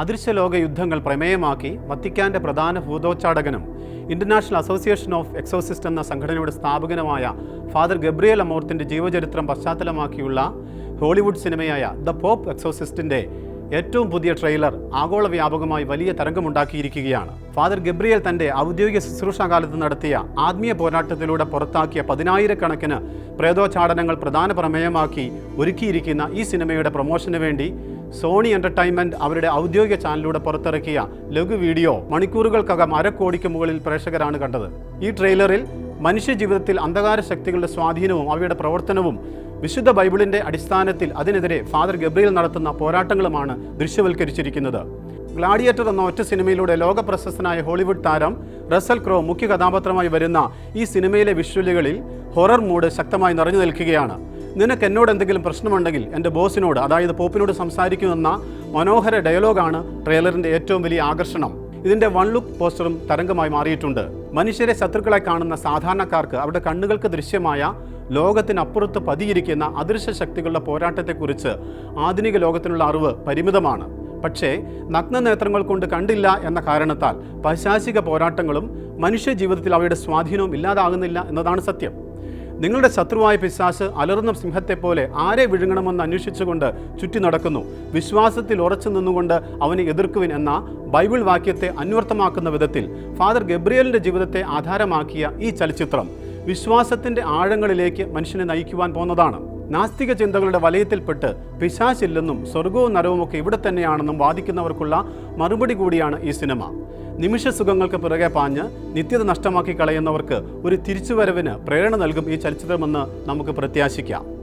അദൃശ്യലോക യുദ്ധങ്ങൾ പ്രമേയമാക്കി വത്തിക്കാന്റെ പ്രധാന ഭൂതോച്ചാടകനും ഇന്റർനാഷണൽ അസോസിയേഷൻ ഓഫ് എക്സോസിസ്റ്റ് എന്ന സംഘടനയുടെ സ്ഥാപകനുമായ ഫാദർ ഗബ്രിയൽ അമോർത്തിന്റെ ജീവചരിത്രം പശ്ചാത്തലമാക്കിയുള്ള ഹോളിവുഡ് സിനിമയായ ദ പോപ്പ് എക്സോസിസ്റ്റിന്റെ ഏറ്റവും പുതിയ ട്രെയിലർ ആഗോള വ്യാപകമായി വലിയ തരംഗമുണ്ടാക്കിയിരിക്കുകയാണ്. ഫാദർ ഗബ്രിയൽ തന്റെ ഔദ്യോഗിക ശുശ്രൂഷാകാലത്ത് നടത്തിയ ആത്മീയ പോരാട്ടത്തിലൂടെ പുറത്താക്കിയ പതിനായിരക്കണക്കിന് പ്രേതോച്ചാടനങ്ങൾ പ്രധാന പ്രമേയമാക്കി ഒരുക്കിയിരിക്കുന്ന ഈ സിനിമയുടെ പ്രൊമോഷന് വേണ്ടി സോണി എന്റർടൈൻമെന്റ് അവരുടെ ഔദ്യോഗിക ചാനലിലൂടെ പുറത്തിറക്കിയ ലഘു വീഡിയോ മണിക്കൂറുകൾക്കകം അരക്കോടിക്ക് മുകളിൽ പ്രേക്ഷകരാണ് കണ്ടത്. ഈ ട്രെയിലറിൽ മനുഷ്യജീവിതത്തിൽ അന്ധകാര ശക്തികളുടെ സ്വാധീനവും അവയുടെ പ്രവർത്തനവും വിശുദ്ധ ബൈബിളിന്റെ അടിസ്ഥാനത്തിൽ അതിനെതിരെ ഫാദർ ഗബ്രിയൽ നടത്തുന്ന പോരാട്ടങ്ങളുമാണ് ദൃശ്യവൽക്കരിച്ചിരിക്കുന്നത്. ഗ്ലാഡിയേറ്റർ എന്ന ഒറ്റ സിനിമയിലൂടെ ലോക പ്രശസ്തനായ ഹോളിവുഡ് താരം റസൽ ക്രോ മുഖ്യ കഥാപാത്രമായി വരുന്ന ഈ സിനിമയിലെ വിഷ്വലുകളിൽ ഹൊറർ മൂഡ് ശക്തമായി നിറഞ്ഞു നിൽക്കുകയാണ്. നിനക്ക് എന്നോട് എന്തെങ്കിലും പ്രശ്നമുണ്ടെങ്കിൽ എന്റെ ബോസിനോട് അതായത് പോപ്പിനോട് സംസാരിക്കുമെന്ന മനോഹര ഡയലോഗാണ് ട്രെയിലറിന്റെ ഏറ്റവും വലിയ ആകർഷണം. ഇതിന്റെ വൺ ലുക്ക് പോസ്റ്ററും തരംഗമായി മാറിയിട്ടുണ്ട്. മനുഷ്യരെ ശത്രുക്കളെ കാണുന്ന സാധാരണക്കാർക്ക് അവരുടെ കണ്ണുകൾക്ക് ദൃശ്യമായ ലോകത്തിനപ്പുറത്ത് പതിയിരിക്കുന്ന അദൃശ്യ ശക്തികളുടെ പോരാട്ടത്തെക്കുറിച്ച് ആധുനിക ലോകത്തിനുള്ള അറിവ് പരിമിതമാണ്. പക്ഷേ നഗ്ന നേത്രങ്ങൾ കൊണ്ട് കണ്ടില്ല എന്ന കാരണത്താൽ പൈശാചിക പോരാട്ടങ്ങളും മനുഷ്യ ജീവിതത്തിൽ അവയുടെ സ്വാധീനവും ഇല്ലാതാകുന്നില്ല എന്നതാണ് സത്യം. നിങ്ങളുടെ ശത്രുവായ പിശാശ് അലറുന്ന സിംഹത്തെപ്പോലെ ആരെ വിഴുങ്ങണമെന്ന് അന്വേഷിച്ചുകൊണ്ട് ചുറ്റി നടക്കുന്നു. വിശ്വാസത്തിൽ ഉറച്ചു നിന്നുകൊണ്ട് അവനെ എതിർക്കുവിൻ എന്ന ബൈബിൾ വാക്യത്തെ അന്വർത്ഥമാക്കുന്ന വിധത്തിൽ ഫാദർ ഗബ്രിയലിന്റെ ജീവിതത്തെ ആധാരമാക്കിയ ഈ ചലച്ചിത്രം വിശ്വാസത്തിന്റെ ആഴങ്ങളിലേക്ക് മനുഷ്യനെ നയിക്കുവാൻ പോകുന്നതാണ്. നാസ്തിക ചിന്തകളുടെ വലയത്തിൽപ്പെട്ട് പിശാശില്ലെന്നും സ്വർഗവും നരവുമൊക്കെ ഇവിടെ തന്നെയാണെന്നും വാദിക്കുന്നവർക്കുള്ള മറുപടി കൂടിയാണ് ഈ സിനിമ. നിമിഷ സുഖങ്ങൾക്ക് പിറകെ പാഞ്ഞ് നിത്യത നഷ്ടമാക്കി കളയുന്നവർക്ക് ഒരു തിരിച്ചുവരവിന് പ്രേരണ നൽകും ഈ ചലച്ചിത്രമെന്ന് നമുക്ക് പ്രത്യാശിക്കാം.